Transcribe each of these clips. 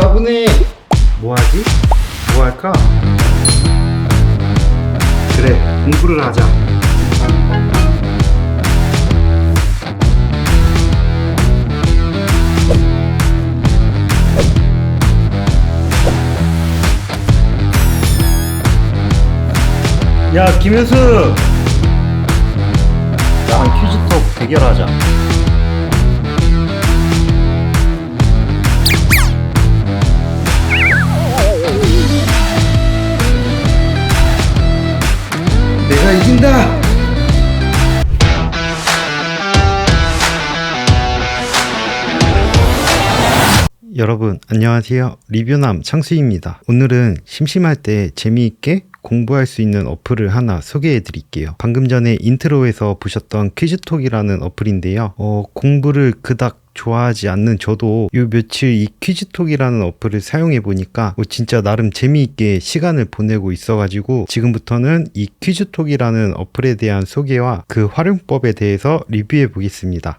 따분해. 뭐 하지? 뭐 할까? 그래, 공부를 하자. 야, 김현수! 나랑 퀴즈톡 대결하자. 여러분 안녕하세요. 리뷰남 창수입니다. 오늘은 심심할 때 재미있게 공부할 수 있는 어플을 하나 소개해 드릴게요. 방금 전에 인트로에서 보셨던 퀴즈톡이라는 어플인데요. 어, 공부를 그닥 좋아하지 않는 저도 요 며칠 이 퀴즈톡이라는 어플을 사용해 보니까 어, 진짜 나름 재미있게 시간을 보내고 있어가지고 지금부터는 이 퀴즈톡이라는 어플에 대한 소개와 그 활용법에 대해서 리뷰해 보겠습니다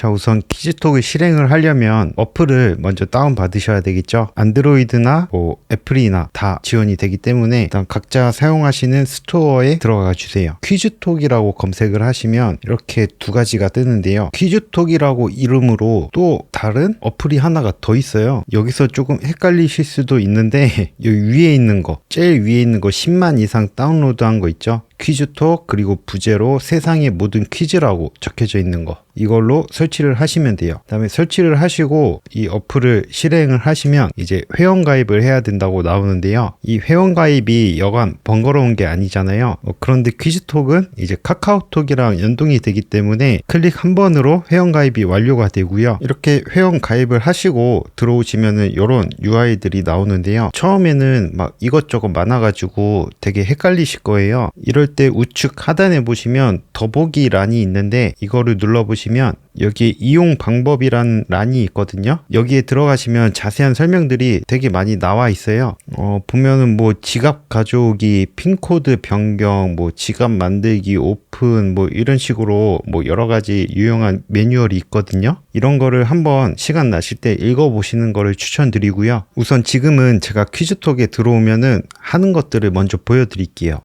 자, 우선 퀴즈톡을 실행을 하려면 어플을 먼저 다운받으셔야 되겠죠. 안드로이드나 뭐 애플이나 다 지원이 되기 때문에 일단 각자 사용하시는 스토어에 들어가 주세요. 퀴즈톡이라고 검색을 하시면 이렇게 두 가지가 뜨는데요. 퀴즈톡이라고 이름으로 또 다른 어플이 하나가 더 있어요. 여기서 조금 헷갈리실 수도 있는데 여기 위에 있는 거, 제일 위에 있는 거 10만 이상 다운로드한 거 있죠. 퀴즈톡 그리고 부제로 세상의 모든 퀴즈라고 적혀져 있는 거 이걸로 설치를 하시면 돼요. 그다음에 설치를 하시고 이 어플을 실행을 하시면 이제 회원 가입을 해야 된다고 나오는데요. 이 회원 가입이 여간 번거로운 게 아니잖아요. 어, 그런데 퀴즈톡은 이제 카카오톡이랑 연동이 되기 때문에 클릭 한 번으로 회원 가입이 완료가 되고요. 이렇게 회원 가입을 하시고 들어오시면은 이런 UI들이 나오는데요. 처음에는 막 이것저것 많아가지고 되게 헷갈리실 거예요. 이럴 때 우측 하단에 보시면 더보기 란이 있는데 이거를 눌러보시면 여기 이용 방법이란 란이 있거든요. 여기에 들어가시면 자세한 설명들이 되게 많이 나와 있어요. 어, 보면은 뭐 지갑 가져오기, 핀코드 변경, 뭐 지갑 만들기, 오픈, 뭐 이런 식으로 뭐 여러 가지 유용한 매뉴얼이 있거든요. 이런 거를 한번 시간 나실 때 읽어보시는 거를 추천드리고요. 우선 지금은 제가 퀴즈톡에 들어오면은 하는 것들을 먼저 보여드릴게요.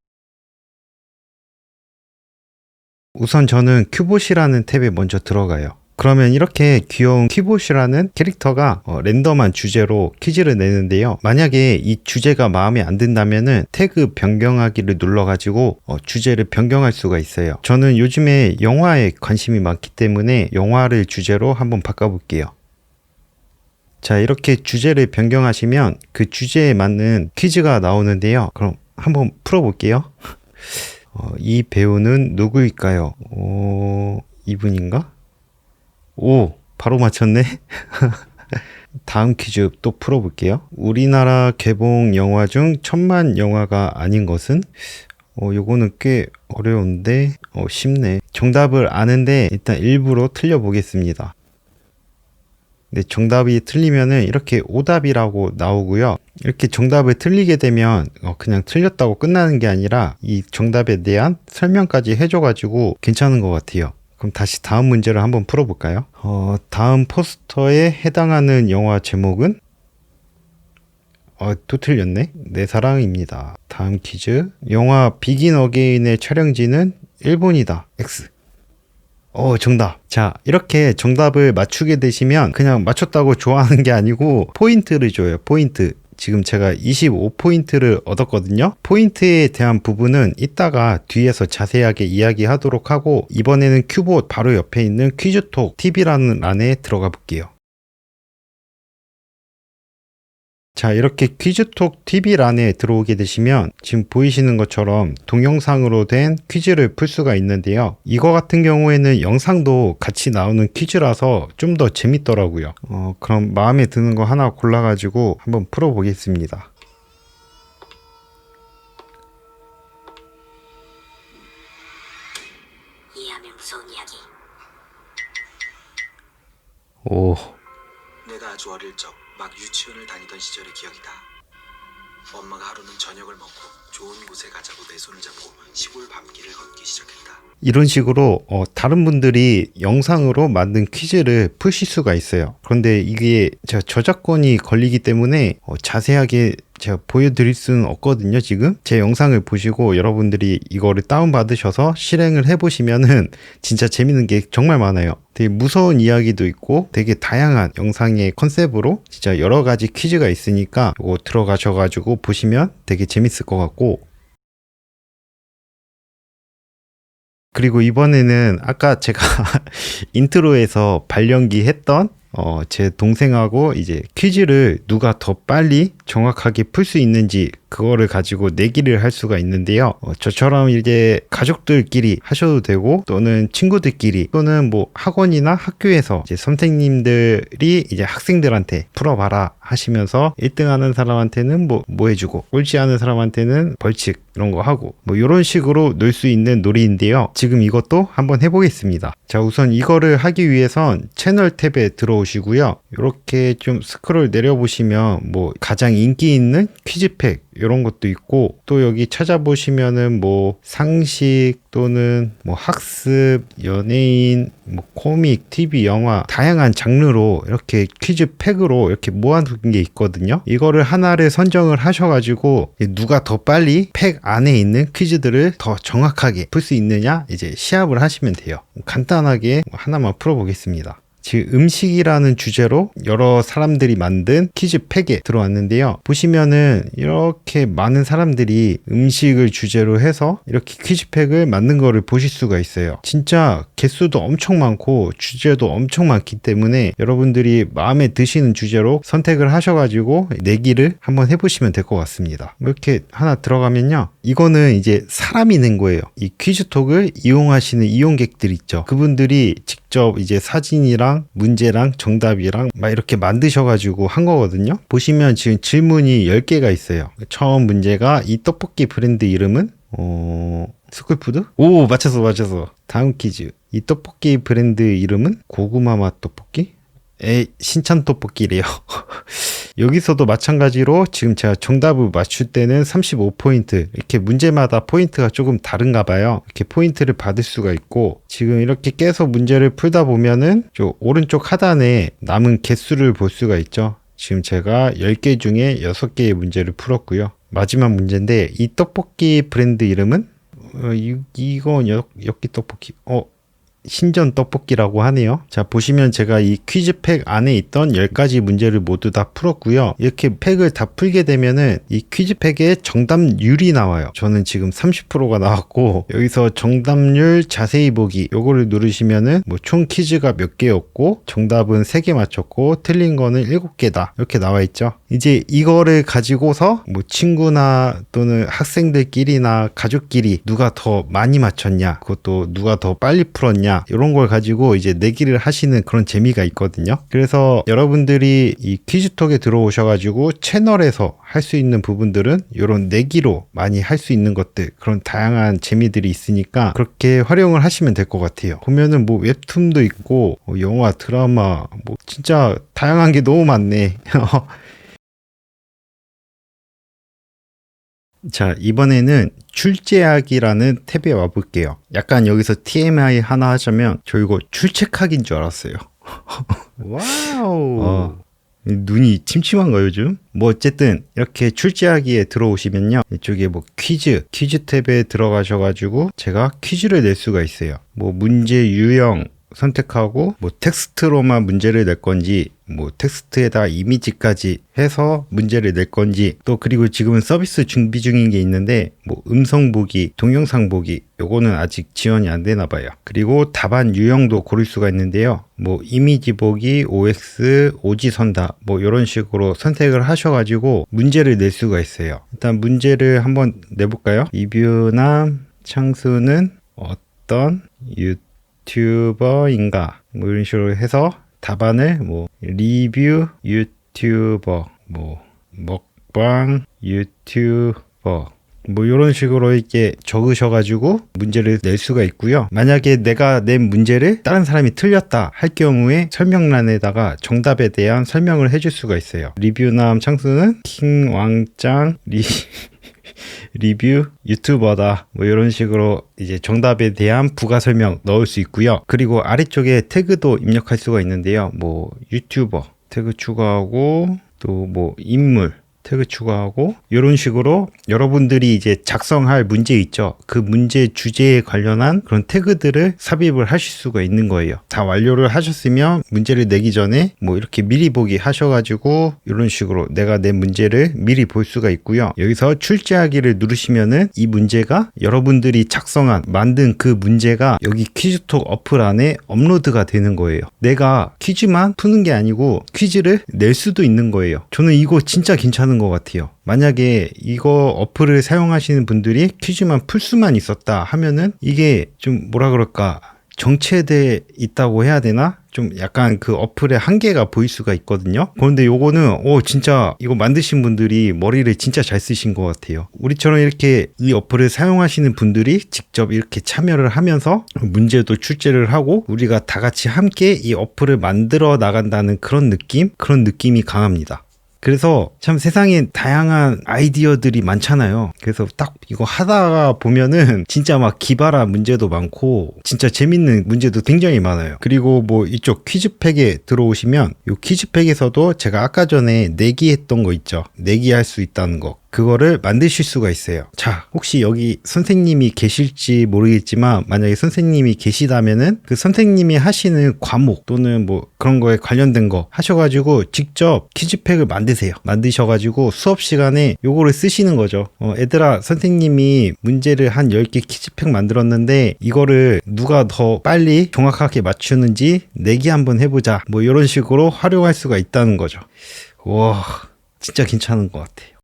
우선 저는 큐봇이라는 탭에 먼저 들어가요. 그러면 이렇게 귀여운 큐봇이라는 캐릭터가 어, 랜덤한 주제로 퀴즈를 내는데요. 만약에 이 주제가 마음에 안 든다면은 태그 변경하기를 눌러가지고 어, 주제를 변경할 수가 있어요. 저는 요즘에 영화에 관심이 많기 때문에 영화를 주제로 한번 바꿔볼게요. 자, 이렇게 주제를 변경하시면 그 주제에 맞는 퀴즈가 나오는데요. 그럼 한번 풀어볼게요. 어, 이 배우는 누구일까요? 어, 이분인가? 오, 바로 맞췄네. 다음 퀴즈 또 풀어볼게요. 우리나라 개봉 영화 중 천만 영화가 아닌 것은? 어, 요거는 꽤 어려운데, 어, 쉽네. 정답을 아는데 일단 일부러 틀려보겠습니다. 네, 정답이 틀리면은 이렇게 오답이라고 나오고요. 이렇게 정답을 틀리게 되면 어, 그냥 틀렸다고 끝나는 게 아니라 이 정답에 대한 설명까지 해줘가지고 괜찮은 것 같아요. 그럼 다시 다음 문제를 한번 풀어볼까요? 어, 다음 포스터에 해당하는 영화 제목은? 어, 또 틀렸네. 내 사랑입니다. 다음 퀴즈. 영화 비긴 어게인의 촬영지는 일본이다. X. 어, 정답. 자, 이렇게 정답을 맞추게 되시면 그냥 맞췄다고 좋아하는 게 아니고 포인트를 줘요. 포인트. 지금 제가 25포인트를 얻었거든요. 포인트에 대한 부분은 이따가 뒤에서 자세하게 이야기하도록 하고 이번에는 큐봇 바로 옆에 있는 퀴즈톡 TV라는 란에 들어가 볼게요. 자, 이렇게 퀴즈톡 TV란에 들어오게 되시면 지금 보이시는 것처럼 동영상으로 된 퀴즈를 풀 수가 있는데요. 이거 같은 경우에는 영상도 같이 나오는 퀴즈라서 좀 더 재밌더라고요. 어, 그럼 마음에 드는 거 하나 골라 가지고 한번 풀어 보겠습니다. 이해하면 무서운 이야기. 오, 내가 아주 어릴 적 막 유치원을 다니던 시절의 기억이다. 엄마가 하루는 저녁을 먹고 좋은 곳에 가자고 내 손을 잡고 시골 밤길을 걷기 시작했다. 이런 식으로 어, 다른 분들이 영상으로 만든 퀴즈를 푸실 수가 있어요. 그런데 이게 저작권이 걸리기 때문에 어, 자세하게 제가 보여드릴 수는 없거든요. 지금 제 영상을 보시고 여러분들이 이거를 다운 받으셔서 실행을 해보시면은 진짜 재밌는 게 정말 많아요. 되게 무서운 이야기도 있고 되게 다양한 영상의 컨셉으로 진짜 여러 가지 퀴즈가 있으니까 이거 들어가셔가지고 보시면 되게 재밌을 것 같고 그리고 이번에는 아까 제가 인트로에서 발연기 했던 어, 제 동생하고 이제 퀴즈를 누가 더 빨리 정확하게 풀 수 있는지 그거를 가지고 내기를 할 수가 있는데요. 어, 저처럼 이제 가족들끼리 하셔도 되고 또는 친구들끼리 또는 뭐 학원이나 학교에서 이제 선생님들이 이제 학생들한테 풀어봐라 하시면서 1등 하는 사람한테는 뭐, 뭐 해주고 꼴찌 하는 사람한테는 벌칙 이런 거 하고 뭐 이런 식으로 놀 수 있는 놀이인데요. 지금 이것도 한번 해보겠습니다. 자 우선 이거를 하기 위해선 채널 탭에 들어오시고요. 이렇게 좀 스크롤 내려보시면 뭐 가장 인기 있는 퀴즈팩 이런 것도 있고 또 여기 찾아보시면은 뭐 상식 또는 뭐 학습, 연예인, 뭐 코믹, TV, 영화 다양한 장르로 이렇게 퀴즈 팩으로 이렇게 모아둔 게 있거든요. 이거를 하나를 선정을 하셔가지고 누가 더 빨리 팩 안에 있는 퀴즈들을 더 정확하게 풀 수 있느냐 이제 시합을 하시면 돼요. 간단하게 하나만 풀어보겠습니다. 지금 음식이라는 주제로 여러 사람들이 만든 퀴즈 팩에 들어왔는데요. 보시면은 이렇게 많은 사람들이 음식을 주제로 해서 이렇게 퀴즈 팩을 만든 거를 보실 수가 있어요. 진짜 개수도 엄청 많고 주제도 엄청 많기 때문에 여러분들이 마음에 드시는 주제로 선택을 하셔가지고 내기를 한번 해보시면 될 것 같습니다. 이렇게 하나 들어가면요. 이거는 이제 사람이 낸 거예요. 이 퀴즈톡을 이용하시는 이용객들 있죠. 그분들이 직접 이제 사진이랑 문제랑 정답이랑 막 이렇게 만드셔가지고 한 거거든요. 보시면 지금 질문이 10개가 있어요. 처음 문제가 이 떡볶이 브랜드 이름은 어... 스쿨푸드? 오 맞췄어 맞췄어. 다음 퀴즈. 이 떡볶이 브랜드 이름은 고구마 맛 떡볶이? 에 신찬 떡볶이래요. 여기서도 마찬가지로 지금 제가 정답을 맞출 때는 35포인트 이렇게 문제마다 포인트가 조금 다른가 봐요. 이렇게 포인트를 받을 수가 있고 지금 이렇게 계속 문제를 풀다 보면은 저 오른쪽 하단에 남은 개수를 볼 수가 있죠. 지금 제가 10개 중에 6개의 문제를 풀었고요. 마지막 문제인데 이 떡볶이 브랜드 이름은 어, 이, 역, 엽기 떡볶이 어 신전 떡볶이라고 하네요. 자, 보시면 제가 이 퀴즈팩 안에 있던 10가지 문제를 모두 다 풀었고요. 이렇게 팩을 다 풀게 되면은 이 퀴즈팩에 정답률이 나와요. 저는 지금 30%가 나왔고 여기서 정답률 자세히 보기 요거를 누르시면은 뭐 총 퀴즈가 몇 개였고 정답은 3개 맞췄고 틀린 거는 7개다. 이렇게 나와 있죠. 이제 이거를 가지고서 뭐 친구나 또는 학생들끼리나 가족끼리 누가 더 많이 맞췄냐 그것도 누가 더 빨리 풀었냐 이런 걸 가지고 이제 내기를 하시는 그런 재미가 있거든요. 그래서 여러분들이 이 퀴즈톡에 들어오셔가지고 채널에서 할 수 있는 부분들은 이런 내기로 많이 할 수 있는 것들 그런 다양한 재미들이 있으니까 그렇게 활용을 하시면 될 것 같아요. 보면은 뭐 웹툰도 있고 뭐 영화, 드라마 뭐 진짜 다양한 게 너무 많네. 자, 이번에는 출제하기라는 탭에 와볼게요. 약간 여기서 TMI 하나 하자면 저 이거 출첵하기인 줄 알았어요. 와우. 어, 눈이 침침한가 요즘? 뭐 어쨌든 이렇게 출제하기에 들어오시면요. 이쪽에 뭐 퀴즈, 퀴즈 탭에 들어가셔가지고 제가 퀴즈를 낼 수가 있어요. 뭐 문제 유형, 선택하고 뭐 텍스트로만 문제를 낼 건지 뭐 텍스트에다 이미지까지 해서 문제를 낼 건지 또 그리고 지금은 서비스 준비 중인 게 있는데 뭐 음성 보기, 동영상 보기 요거는 아직 지원이 안 되나 봐요. 그리고 답안 유형도 고를 수가 있는데요. 뭐 이미지 보기, OX, 오지선다 뭐 이런 식으로 선택을 하셔가지고 문제를 낼 수가 있어요. 일단 문제를 한번 내볼까요? 이뷰남 창수는 어떤 유 유튜버인가 뭐 이런 식으로 해서 답안을 뭐 리뷰 유튜버 뭐 먹방 유튜버 뭐 이런 식으로 이렇게 적으셔가지고 문제를 낼 수가 있고요. 만약에 내가 낸 문제를 다른 사람이 틀렸다 할 경우에 설명란에다가 정답에 대한 설명을 해줄 수가 있어요. 리뷰남 창수는 킹 왕짱 리 리뷰 유튜버다 뭐 이런 식으로 이제 정답에 대한 부가 설명 넣을 수 있고요. 그리고 아래쪽에 태그도 입력할 수가 있는데요. 뭐 유튜버 태그 추가하고 또 뭐 인물 태그 추가하고 이런 식으로 여러분들이 이제 작성할 문제 있죠. 그 문제 주제에 관련한 그런 태그들을 삽입을 하실 수가 있는 거예요. 다 완료를 하셨으면 문제를 내기 전에 뭐 이렇게 미리 보기 하셔가지고 이런 식으로 내가 낸 문제를 미리 볼 수가 있고요. 여기서 출제하기를 누르시면은 이 문제가 여러분들이 작성한 만든 그 문제가 여기 퀴즈톡 어플 안에 업로드가 되는 거예요. 내가 퀴즈만 푸는 게 아니고 퀴즈를 낼 수도 있는 거예요. 저는 이거 진짜 괜찮은 것 같아요. 만약에 이거 어플을 사용하시는 분들이 퀴즈만 풀 수만 있었다 하면은 이게 좀 뭐라 그럴까 정체돼 있다고 해야 되나? 좀 약간 그 어플의 한계가 보일 수가 있거든요. 그런데 요거는 오 진짜 이거 만드신 분들이 머리를 진짜 잘 쓰신 것 같아요. 우리처럼 이렇게 이 어플을 사용하시는 분들이 직접 이렇게 참여를 하면서 문제도 출제를 하고 우리가 다 같이 함께 이 어플을 만들어 나간다는 그런 느낌, 그런 느낌이 강합니다. 그래서 참 세상에 다양한 아이디어들이 많잖아요. 그래서 딱 이거 하다가 보면은 진짜 막 기발한 문제도 많고 진짜 재밌는 문제도 굉장히 많아요. 그리고 뭐 이쪽 퀴즈팩에 들어오시면 이 퀴즈팩에서도 제가 아까 전에 내기했던 거 있죠. 내기할 수 있다는 거. 그거를 만드실 수가 있어요. 자, 혹시 여기 선생님이 계실지 모르겠지만 만약에 선생님이 계시다면은 그 선생님이 하시는 과목 또는 뭐 그런 거에 관련된 거 하셔가지고 직접 퀴즈팩을 만드세요. 만드셔가지고 수업 시간에 요거를 쓰시는 거죠. 어, 애들아, 선생님이 문제를 한 10개 퀴즈팩 만들었는데 이거를 누가 더 빨리 정확하게 맞추는지 내기 한번 해보자. 뭐 이런 식으로 활용할 수가 있다는 거죠. 와, 진짜 괜찮은 것 같아요.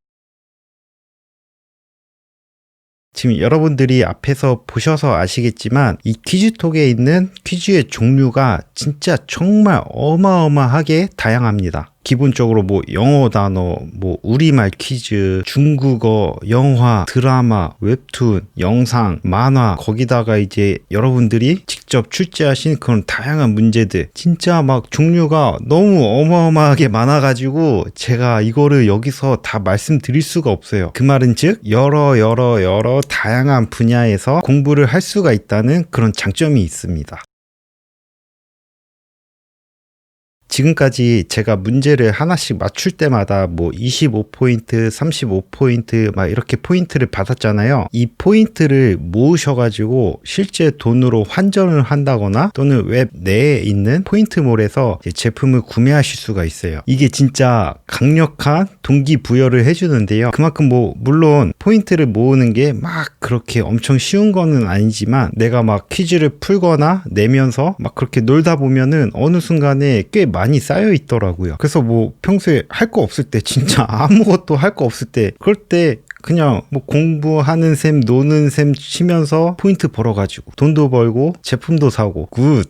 지금 여러분들이 앞에서 보셔서 아시겠지만 이 퀴즈톡에 있는 퀴즈의 종류가 진짜 정말 어마어마하게 다양합니다. 기본적으로 뭐 영어 단어, 뭐 우리말 퀴즈, 중국어, 영화, 드라마, 웹툰, 영상, 만화, 거기다가 이제 여러분들이 직접 출제하신 그런 다양한 문제들. 진짜 막 종류가 너무 어마어마하게 많아가지고 제가 이거를 여기서 다 말씀드릴 수가 없어요. 그 말은 즉, 여러, 여러, 여러 다양한 분야에서 공부를 할 수가 있다는 그런 장점이 있습니다. 지금까지 제가 문제를 하나씩 맞출 때마다 뭐 25포인트, 35포인트 막 이렇게 포인트를 받았잖아요. 이 포인트를 모으셔가지고 실제 돈으로 환전을 한다거나 또는 웹 내에 있는 포인트몰에서 제품을 구매하실 수가 있어요. 이게 진짜 강력한 동기부여를 해주는데요. 그만큼 뭐 물론 포인트를 모으는 게 막 그렇게 엄청 쉬운 거는 아니지만 내가 막 퀴즈를 풀거나 내면서 막 그렇게 놀다 보면은 어느 순간에 꽤 많이 쌓여 있더라고요. 그래서 뭐 평소에 할 거 없을 때 진짜 아무것도 할 거 없을 때 그럴 때 그냥 뭐 공부하는 셈 노는 셈 치면서 포인트 벌어가지고 돈도 벌고 제품도 사고 굿.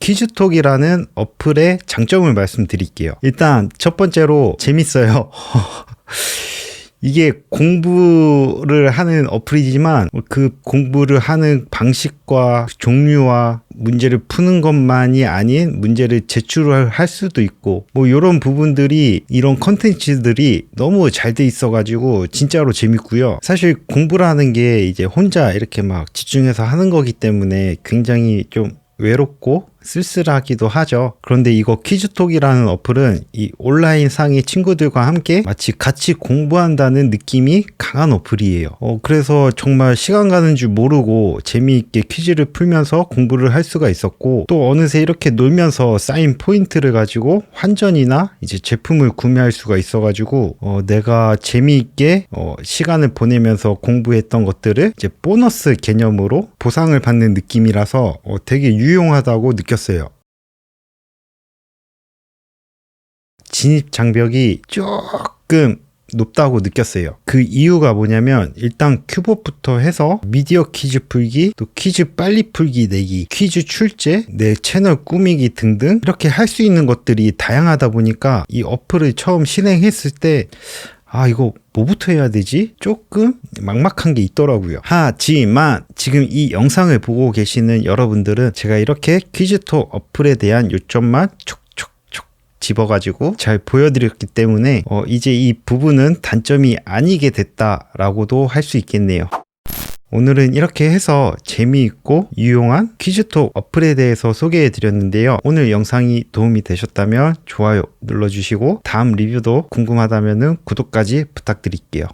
퀴즈톡이라는 어플의 장점을 말씀드릴게요. 일단 첫 번째로 재밌어요. 이게 공부를 하는 어플이지만 그 공부를 하는 방식과 종류와 문제를 푸는 것만이 아닌 문제를 제출을 할 수도 있고 뭐 이런 부분들이 이런 컨텐츠들이 너무 잘 돼 있어 가지고 진짜로 재밌고요. 사실 공부라는 게 이제 혼자 이렇게 막 집중해서 하는 거기 때문에 굉장히 좀 외롭고 쓸쓸하기도 하죠. 그런데 이거 퀴즈톡이라는 어플은 이 온라인 상의 친구들과 함께 마치 같이 공부한다는 느낌이 강한 어플이에요. 어, 그래서 정말 시간 가는 줄 모르고 재미있게 퀴즈를 풀면서 공부를 할 수가 있었고 또 어느새 이렇게 놀면서 쌓인 포인트를 가지고 환전이나 이제 제품을 구매할 수가 있어가지고 어, 내가 재미있게 어, 시간을 보내면서 공부했던 것들을 이제 보너스 개념으로 보상을 받는 느낌이라서 어, 되게 유용하다고 느꼈어요. 진입 장벽이 조금 높다고 느꼈어요. 그 이유가 뭐냐면 일단 큐봇부터 해서 미디어 퀴즈 풀기, 또 퀴즈 빨리 풀기 내기, 퀴즈 출제, 내 채널 꾸미기 등등 이렇게 할 수 있는 것들이 다양하다 보니까 이 어플을 처음 실행했을 때 아 이거 뭐부터 해야 되지? 조금 막막한 게 있더라고요. 하지만 지금 이 영상을 보고 계시는 여러분들은 제가 이렇게 퀴즈톡 어플에 대한 요점만 촉촉촉 집어가지고 잘 보여드렸기 때문에 어, 이제 이 부분은 단점이 아니게 됐다라고도 할 수 있겠네요. 오늘은 이렇게 해서 재미있고 유용한 퀴즈톡 어플에 대해서 소개해 드렸는데요. 오늘 영상이 도움이 되셨다면 좋아요 눌러주시고 다음 리뷰도 궁금하다면 구독까지 부탁드릴게요.